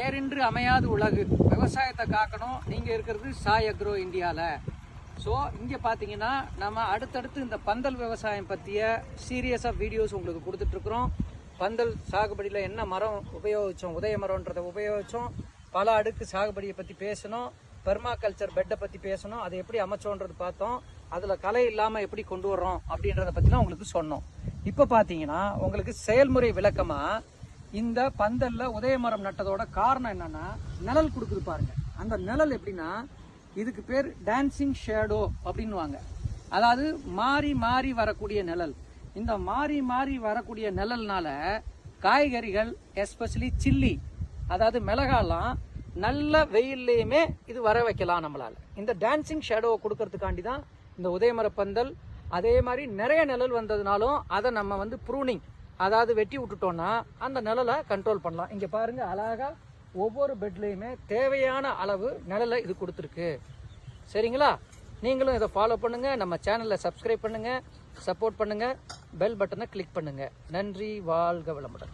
ஏரின்றி அமையாது உலகு. விவசாயத்தை காக்கணும். நீங்கள் இருக்கிறது சாய் அக்ரோ இந்தியாவில் ஸோ இங்கே பார்த்தீங்கன்னா நம்ம அடுத்தடுத்து இந்த பந்தல் விவசாயம் பற்றிய சீரியஸாக வீடியோஸ் உங்களுக்கு கொடுத்துட்ருக்குறோம். பந்தல் சாகுபடியில் என்ன மரம் உபயோகித்தோம் உதய மரம்ன்றதை உபயோகித்தோம் பல அடுக்கு சாகுபடியை பற்றி பேசணும். பெர்மாகல்ச்சர் பெட்டை பற்றி பேசணும். அதை எப்படி அமைச்சோன்றது பார்த்தோம். அதில் கலை இல்லாமல் எப்படி கொண்டு வர்றோம் அப்படின்றத பற்றிலாம் உங்களுக்கு சொன்னோம். இப்போ பார்த்தீங்கன்னா உங்களுக்கு செயல்முறை விளக்கமாக இந்த பந்தல்ல உதயமரம் நட்டதோட காரணம் என்னன்னா நிழல் கொடுக்குது பாருங்க. அந்த நிழல் எப்படின்னா இதுக்கு பேர் டான்சிங் ஷேடோ அப்படின்னுவாங்க. அதாவது மாறி மாறி வரக்கூடிய நிழல். இந்த மாறி மாறி வரக்கூடிய நிழல்னால காய்கறிகள் எஸ்பெஷலி சில்லி அதாவது மிளகாலாம் நல்ல வெயில்லையுமே இது வர வைக்கலாம் நம்மளால். இந்த டான்சிங் ஷேடோவை கொடுக்கறதுக்காண்டி தான் இந்த உதயமர பந்தல் அதே மாதிரி நிறைய நிழல் வந்ததுனாலும் அதை நம்ம வந்து ப்ரூனிங் அதாவது வெட்டி விட்டுட்டோம்னா அந்த நிழலை கண்ட்ரோல் பண்ணலாம். இங்கே பாருங்கள் அழகா ஒவ்வொரு பெட்லேயுமே தேவையான அளவு நிழலை இது கொடுத்துருக்கு. சரிங்களா? நீங்களும் இதை ஃபாலோ பண்ணுங்கள் நம்ம சேனலை சப்ஸ்கிரைப் பண்ணுங்கள் சப்போர்ட் பண்ணுங்கள் பெல் பட்டனை கிளிக் பண்ணுங்கள் நன்றி வாழ்க வளமுடன்.